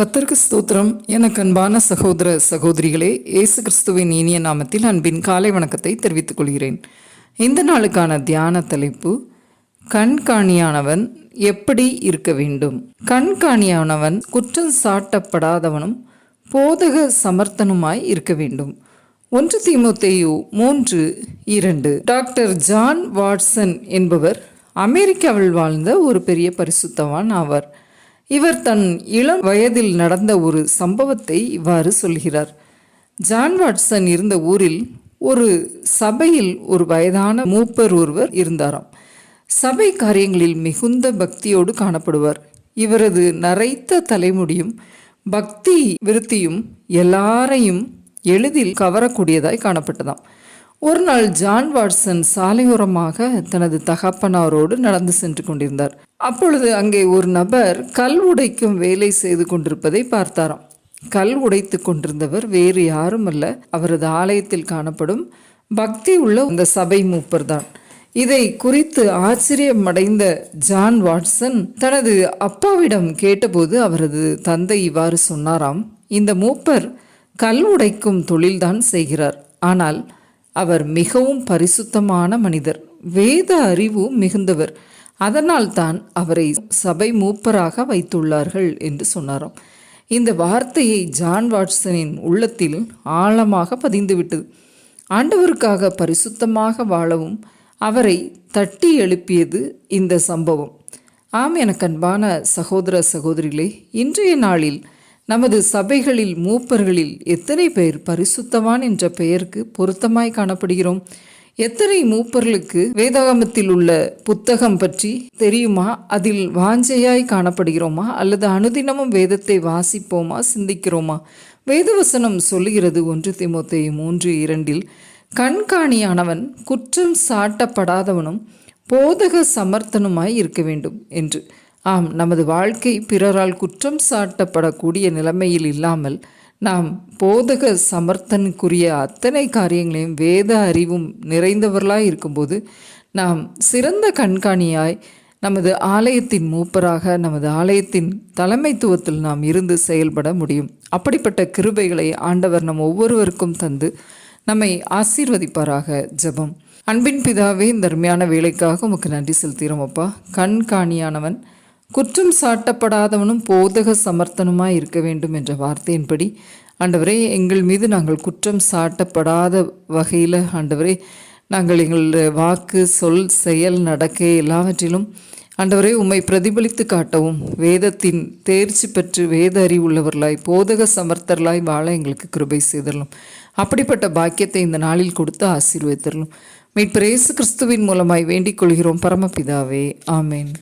கத்தர்க்கு ஸ்தோத்திரம். எனக்கு அன்பான சகோதர சகோதரிகளே இயேசு கிறிஸ்துவின் இனிய நாமத்தில் அன்பின் காலை வணக்கத்தை தெரிவித்துக் கொள்கிறேன். இந்த நாளுக்கான தியான தலைப்பு கண்காணியானவன் எப்படி இருக்க வேண்டும்? கண்காணியானவன் குற்றம் சாட்டப்படாதவனும் போதக சமர்த்தனுமாய் இருக்க வேண்டும். ஒன்று திமுத்தையு மூன்று இரண்டு. டாக்டர் ஜான் வாட்சன் என்பவர் அமெரிக்காவில் வாழ்ந்த ஒரு பெரிய பரிசுத்தவான் ஆவார். இவர் தன் இளம் வயதில் நடந்த ஒரு சம்பவத்தை இவ்வாறு சொல்கிறார். ஜான் வாட்சன் இருந்த ஊரில் ஒரு சபையில் ஒரு வயதான மூப்பர் ஒருவர் இருந்தாராம். சபை காரியங்களில் மிகுந்த பக்தியோடு காணப்படுவார். இவரது நரைத்த தலைமுடியும் பக்தி விருத்தியும் எல்லாரையும் எளிதில் கவரக்கூடியதாய் காணப்பட்டதாம். ஒரு நாள் ஜான் வாட்சன் சாலையோரமாக தனது தகப்பனாரோடு நடந்து சென்று கொண்டிருந்தார். அப்பொழுது அங்கே ஒரு நபர் கல் உடைக்கும் வேலை செய்து கொண்டிருப்பதை பார்த்தாராம். கல் உடைத்து கொண்டிருந்தவர் வேறு யாரும் அல்ல அவரது ஆலயத்தில் காணப்படும் பக்தி உள்ள அந்த சபை மூப்பர் தான் இதை குறித்து ஆச்சரியமடைந்த ஜான் வாட்சன் தனது அப்பாவிடம் கேட்டபோது அவரது தந்தை இவ்வாறு சொன்னாராம் இந்த மூப்பர் கல் உடைக்கும் தொழில்தான் செய்கிறார். ஆனால் அவர் மிகவும் பரிசுத்தமான மனிதர். வேத அறிவு மிகுந்தவர். அதனால் தான் அவரை சபை மூப்பராக வைத்துள்ளார்கள் என்று சொன்னாராம். இந்த வார்த்தையை ஜான் வாட்சனின் உள்ளத்தில் ஆழமாக பதிந்துவிட்டது. ஆண்டவருக்காக பரிசுத்தமாக வாழவும் அவரை தட்டி எழுப்பியது இந்த சம்பவம். ஆம் எனக்கு அன்பான சகோதர சகோதரிகளே இன்றைய நாளில் நமது சபைகளில் மூப்பர்களில் எத்தனை பேர் பரிசுத்தவான் என்ற பெயருக்கு பொருத்தமாய் காணப்படுகிறோம்? எத்தனை மூப்பர்களுக்கு வேதாகமத்தில் உள்ள புத்தகம் பற்றி தெரியுமா? அதில் வாஞ்சையாய் காணப்படுகிறோமா? அல்லது அனுதினமும் வேதத்தை வாசிப்போமா? சிந்திக்கிறோமா? வேதவசனம் சொல்லுகிறது ஒன்று திமுத்தையும் மூன்று இரண்டில் கண்காணியானவன் குற்றம் சாட்டப்படாதவனும் போதக சமர்த்தனுமாய் இருக்க வேண்டும் என்று. ஆம் நமது வாழ்க்கை பிறரால் குற்றம் சாட்டப்படக்கூடிய நிலைமையில் இல்லாமல் நாம் போதக சமர்த்தனுக்குரிய அத்தனை காரியங்களையும் வேத அறிவும் நிறைந்தவர்களாய் இருக்கும்போது நாம் சிறந்த கண்காணியாய் நமது ஆலயத்தின் மூப்பராக நமது ஆலயத்தின் தலைமைத்துவத்தில் நாம் இருந்து செயல்பட முடியும். அப்படிப்பட்ட கிருபைகளை ஆண்டவர் நம் ஒவ்வொருவருக்கும் தந்து நம்மை ஆசீர்வதிப்பாராக. ஜெபம். அன்பின் பிதாவே இந்த அருமையான வேலைக்காக உமக்கு நன்றி செலுத்துகிறோம் அப்பா. கண்காணியானவன் குற்றம் சாட்டப்படாதவனும் போதக சமர்த்தனுமாய் இருக்க வேண்டும் என்ற வார்த்தையின்படி ஆண்டவரே எங்கள் மீது நாங்கள் குற்றம் சாட்டப்படாத வகையில் ஆண்டவரே நாங்கள் எங்கள் வாக்கு சொல் செயல் நடக்க எல்லாவற்றிலும் ஆண்டவரே உம்மை பிரதிபலித்து காட்டவும் வேதத்தின் தேர்ச்சி பெற்று வேத அறிவுள்ளவர்களாய் போதக சமர்த்தர்களாய் வாழ எங்களுக்கு கிருபை செய்தரலும். அப்படிப்பட்ட பாக்கியத்தை இந்த நாளில் கொடுத்து ஆசீர்வதித்தரலும். மீட்பர் இயேசு கிறிஸ்துவின் மூலமாய் வேண்டிக் கொள்கிறோம். பரமபிதாவே ஆமேன்.